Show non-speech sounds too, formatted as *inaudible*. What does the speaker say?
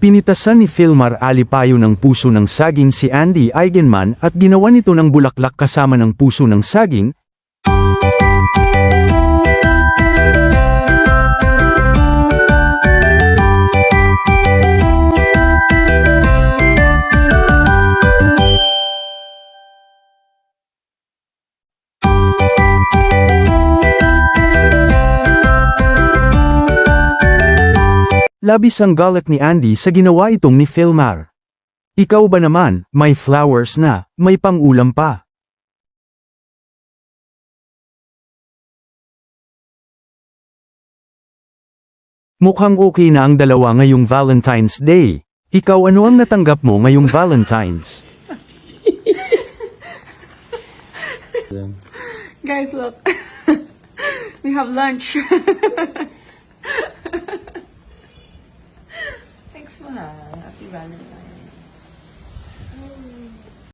Pinitasan ni Filmar Alipayo ng puso ng saging si Andy Eigenman at ginawa nito ng bulaklak kasama ng puso ng saging, Labis ang galit ni Andy sa ginawa itong ni Filmar. Ikaw ba naman, may flowers na, may pangulam pa. Mukhang okay na ang dalawa ngayong Valentine's Day. Ikaw ano ang natanggap mo ngayong Valentine's? *laughs* Guys, look. *laughs* we have lunch. *laughs* ha. Happy Valentine's.